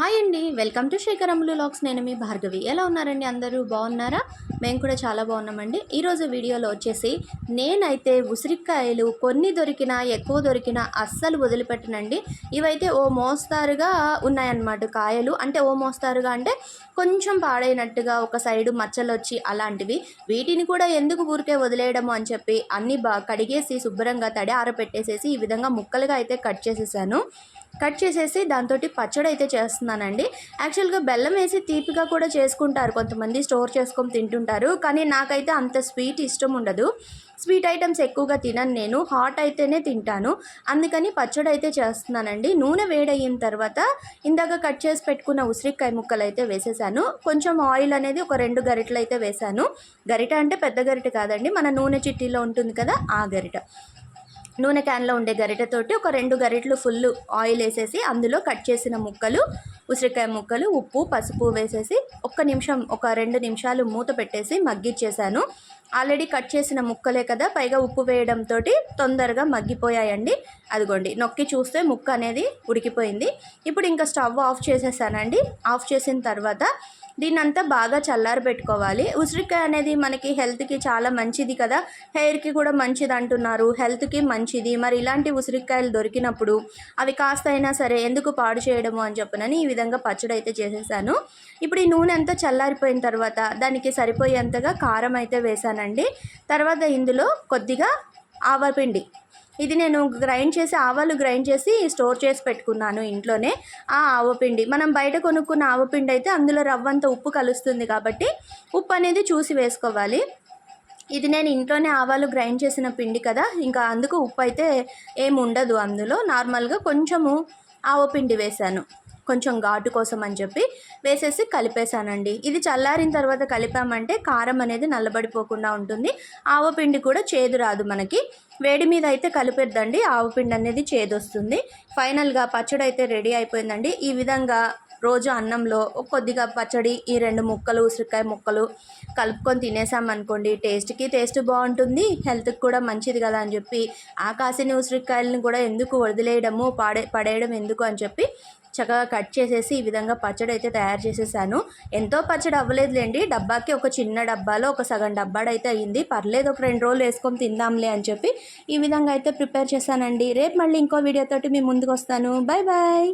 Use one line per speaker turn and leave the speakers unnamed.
Hi అండి. Welcome to శేఖరములు లాక్స్. నేను మీ భార్గవి. ఎలా ఉన్నారండి అందరూ? బాగున్నారా? మేము కూడా చాలా బాగున్నామండి. ఈరోజు వీడియోలో వచ్చేసి నేనైతే ఉసిరికాయలు కొన్ని దొరికినా ఎక్కువ దొరికినా అస్సలు వదిలిపెట్టనండి. ఇవైతే ఓ మోస్తారుగా ఉన్నాయన్నమాట కాయలు. అంటే ఓ మోస్తారుగా అంటే కొంచెం పాడైనట్టుగా ఒక సైడు మచ్చలు వచ్చి అలాంటివి. వీటిని కూడా ఎందుకు ఊరికే వదిలేయడము అని చెప్పి అన్నీ బా కడిగేసి శుభ్రంగా తడి ఆరపెట్టేసేసి ఈ విధంగా ముక్కలుగా అయితే కట్ చేసేసాను. కట్ చేసేసి దాంతో పచ్చడి అయితే చేస్తున్నానండి. యాక్చువల్గా బెల్లం వేసి తీపిగా కూడా చేసుకుంటారు కొంతమంది స్టోర్ చేసుకొని తింటుంటారు. కానీ నాకైతే అంత స్వీట్ ఇష్టం ఉండదు. స్వీట్ ఐటమ్స్ ఎక్కువగా తినను నేను. హాట్ అయితేనే తింటాను. అందుకని పచ్చడి అయితే చేస్తున్నానండి. నూనె వేడయిన తర్వాత ఇందాక కట్ చేసి పెట్టుకున్న ఉసిరికాయ ముక్కలు అయితే వేసేసాను. కొంచెం ఆయిల్ అనేది ఒక రెండు గరిటలు అయితే వేసాను. గరిట అంటే పెద్ద గరిట కాదండి. మన నూనె చిట్టీలో ఉంటుంది కదా ఆ గరిట. నూనె క్యాన్లో ఉండే గరిటెతోటి ఒక రెండు గరిటలు ఫుల్ ఆయిల్ వేసేసి అందులో కట్ చేసిన ముక్కలు ఉసిరికాయ ముక్కలు ఉప్పు పసుపు వేసేసి ఒక్క నిమిషం ఒక రెండు నిమిషాలు మూత పెట్టేసి మగ్గిచ్చేసాను. ఆల్రెడీ కట్ చేసిన ముక్కలే కదా పైగా ఉప్పు వేయడంతో తొందరగా మగ్గిపోయాయండి. అదిగోండి నొక్కి చూస్తే ముక్క అనేది ఉడికిపోయింది. ఇప్పుడు ఇంకా స్టవ్ ఆఫ్ చేసేసానండి. ఆఫ్ చేసిన తర్వాత దీన్నంతా బాగా చల్లారి పెట్టుకోవాలి. ఉసిరికాయ అనేది మనకి హెల్త్కి చాలా మంచిది కదా హెయిర్కి కూడా మంచిది అంటున్నారు హెల్త్కి మంచిది. మరి ఇలాంటి ఉసిరికాయలు దొరికినప్పుడు అవి కాస్త అయినా సరే ఎందుకు పాడు చేయడము అని చెప్పనని ఈ విధంగా పచ్చడి అయితే చేసేసాను. ఇప్పుడు ఈ నూనె అంతా చల్లారిపోయిన తర్వాత దానికి సరిపోయేంతగా కారం అయితే వేసానండి. తర్వాత ఇందులో కొద్దిగా ఆవపిండి. ఇది నేను గ్రైండ్ చేసి ఆవాలు గ్రైండ్ చేసి స్టోర్ చేసి పెట్టుకున్నాను ఇంట్లోనే. ఆ ఆవపిండి. మనం బయట కొనుక్కున్న ఆవపిండి అయితే అందులో రవ్వంత ఉప్పు కలుస్తుంది కాబట్టి ఉప్పు అనేది చూసి వేసుకోవాలి. ఇది నేను ఇంట్లోనే ఆవాలు గ్రైండ్ చేసిన పిండి కదా ఇంకా అందుకు ఉప్పు అయితే ఏమి ఉండదు అందులో. నార్మల్గా కొంచెము ఆవపిండి వేశాను. కొంచెం ఘాటు కోసం అని చెప్పి వేసేసి కలిపేశానండి. ఇది చల్లారిన తర్వాత కలిపామంటే కారం అనేది నల్లబడిపోకుండా ఉంటుంది. ఆవపిండి కూడా చేదు రాదు మనకి. వేడి మీద అయితే కలిపేద్దండి ఆవపిండి అనేది చేదు వస్తుంది ఫైనల్గా పచ్చడి అయితే రెడీ అయిపోయిందండి. ఈ విధంగా రోజు అన్నంలో కొద్దిగా పచ్చడి ఈ రెండు ముక్కలు ఉసిరికాయ ముక్కలు కలుపుకొని తినేసామనుకోండి టేస్ట్కి టేస్ట్ బాగుంటుంది హెల్త్కి కూడా మంచిది కదా అని చెప్పి ఆ కాసిన ఉసిరికాయలను కూడా ఎందుకు వదిలేయడము పాడే పడేయడం ఎందుకు అని చెప్పి చక్కగా కట్ చేసేసి ఈ విధంగా పచ్చడి అయితే తయారు చేసేసాను. ఎంతో పచ్చడి అవ్వలేదులేండి డబ్బాకి ఒక చిన్న డబ్బాలో ఒక సగం డబ్బాడైతే అయ్యింది పర్లేదు ఒక రెండు రోజులు వేసుకొని తిందాంలే అని చెప్పి ఈ విధంగా అయితే ప్రిపేర్ చేశానండి. రేపు మళ్ళీ ఇంకో వీడియోతోటి మీ ముందుకు వస్తాను. Bye bye